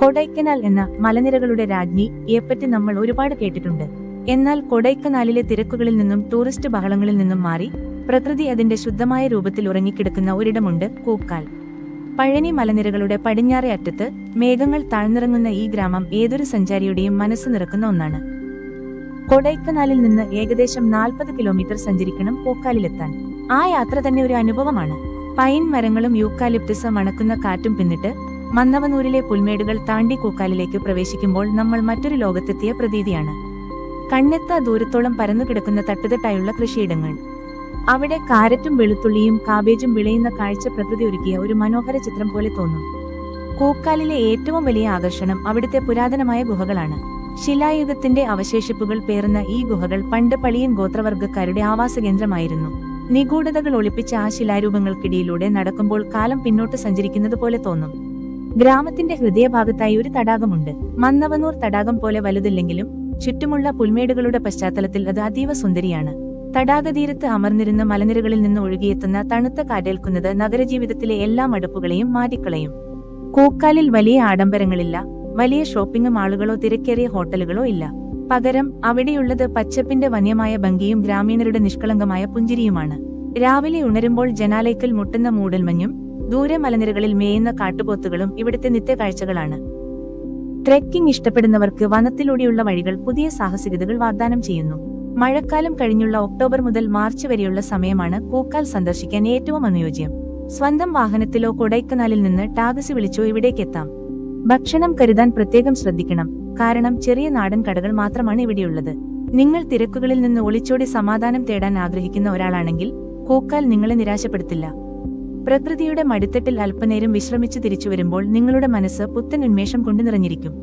കൊടൈക്കനാൽ എന്ന മലനിരകളുടെ രാജ്ഞി യെപ്പറ്റി നമ്മൾ ഒരുപാട് കേട്ടിട്ടുണ്ട്. എന്നാൽ കൊടൈക്കനാലിലെ തിരക്കുകളിൽ നിന്നും ടൂറിസ്റ്റ് ബഹളങ്ങളിൽ നിന്നും മാറി പ്രകൃതി അതിന്റെ ശുദ്ധമായ രൂപത്തിൽ ഉറങ്ങിക്കിടക്കുന്ന ഒരിടമുണ്ട് കൂക്കാൽ. പഴനി മലനിരകളുടെ പടിഞ്ഞാറേ അറ്റത്ത് മേഘങ്ങൾ താഴ്ന്നിറങ്ങുന്ന ഈ ഗ്രാമം ഏതൊരു സഞ്ചാരിയുടെയും മനസ്സ് നിറക്കുന്ന ഒന്നാണ്. കൊടൈക്കനാലിൽ നിന്ന് ഏകദേശം നാൽപ്പത് കിലോമീറ്റർ സഞ്ചരിക്കണം പൂക്കാലിലെത്താൻ ആ യാത്ര തന്നെ ഒരു അനുഭവമാണ്. പൈൻ മരങ്ങളും യൂക്കാലിപ്റ്റസ് മണക്കുന്ന കാറ്റും പിന്നിട്ട് മന്നവനൂരിലെ പുൽമേടുകൾ താണ്ടി കൂക്കാലിലേക്ക് പ്രവേശിക്കുമ്പോൾ നമ്മൾ മറ്റൊരു ലോകത്തെത്തിയ പ്രതീതിയാണ്. കണ്ണെത്താ ദൂരത്തോളം പരന്നു കിടക്കുന്ന തട്ടുതട്ടായുള്ള കൃഷിയിടങ്ങൾ. അവിടെ കാരറ്റും വെളുത്തുള്ളിയും കാബേജും വിളയുന്ന കാഴ്ച പ്രകൃതി ഒരുക്കിയ ഒരു മനോഹര ചിത്രം പോലെ തോന്നും. കൂക്കാലിലെ ഏറ്റവും വലിയ ആകർഷണം അവിടുത്തെ പുരാതനമായ ഗുഹകളാണ്. ശിലായുഗത്തിന്റെ അവശേഷിപ്പുകൾ പേർന്ന ഈ ഗുഹകൾ പണ്ട് പളിയൻ ഗോത്രവർഗക്കാരുടെ ആവാസകേന്ദ്രമായിരുന്നു നിഗൂഢതകൾ ഒളിപ്പിച്ച ആ ശിലാരൂപങ്ങൾക്കിടയിലൂടെ നടക്കുമ്പോൾ കാലം പിന്നോട്ട് സഞ്ചരിക്കുന്നത് പോലെ തോന്നും. ഗ്രാമത്തിന്റെ ഹൃദയഭാഗത്തായി ഒരു തടാകമുണ്ട്. മന്നവനൂർ തടാകം പോലെ വലുതില്ലെങ്കിലും ചുറ്റുമുള്ള പുൽമേടുകളുടെ പശ്ചാത്തലത്തിൽ അത് അതീവ സുന്ദരിയാണ്. തടാകതീരത്ത് അമർന്നിരുന്ന മലനിരകളിൽ നിന്ന് ഒഴുകിയെത്തുന്ന തണുത്ത കാറ്റേൽക്കുന്നത് നഗരജീവിതത്തിലെ എല്ലാ മടുപ്പുകളെയും മാറ്റിക്കളയും. കൂക്കാലിൽ വലിയ ആഡംബരങ്ങളില്ല. വലിയ ഷോപ്പിംഗ് മാളുകളോ തിരക്കേറിയ ഹോട്ടലുകളോ ഇല്ല. പകരം അവിടെയുള്ളത് പച്ചപ്പിന്റെ വന്യമായ ഭംഗിയും ഗ്രാമീണരുടെ നിഷ്കളങ്കമായ പുഞ്ചിരിയുമാണ്. രാവിലെ ഉണരുമ്പോൾ ജനാലയ്ക്കൽ മുട്ടുന്ന മൂടൽമഞ്ഞും ദൂരെ മലനിരകളിൽ മേയുന്ന കാട്ടുപോത്തുകളും ഇവിടുത്തെ നിത്യകാഴ്ചകളാണ്. ട്രെക്കിംഗ് ഇഷ്ടപ്പെടുന്നവർക്ക് വനത്തിലൂടെയുള്ള വഴികൾ പുതിയ സാഹസികതകൾ വാഗ്ദാനം ചെയ്യുന്നു. മഴക്കാലം കഴിഞ്ഞുള്ള ഒക്ടോബർ മുതൽ മാർച്ച് വരെയുള്ള സമയമാണ് പൂക്കാൽ സന്ദർശിക്കാൻ ഏറ്റവും അനുയോജ്യം. സ്വന്തം വാഹനത്തിലോ കൊടൈക്കനാലിൽ നിന്ന് ടാക്സി വിളിച്ചോ ഇവിടേക്ക് എത്താം. ഭക്ഷണം കരുതാൻ പ്രത്യേകം ശ്രദ്ധിക്കണം. കാരണം ചെറിയ നാടൻ കടകൾ മാത്രമാണ് ഇവിടെയുള്ളത്. നിങ്ങൾ തിരക്കുകളിൽ നിന്ന് ഒളിച്ചോടി സമാധാനം തേടാൻ ആഗ്രഹിക്കുന്ന ഒരാളാണെങ്കിൽ കൂക്കാൽ നിങ്ങളെ നിരാശപ്പെടുത്തില്ല. പ്രകൃതിയുടെ മടിത്തട്ടിൽ അല്പനേരം വിശ്രമിച്ചു തിരിച്ചു വരുമ്പോൾ നിങ്ങളുടെ മനസ്സ് പുത്തൻ ഉന്മേഷം കൊണ്ട് നിറഞ്ഞിരിക്കും.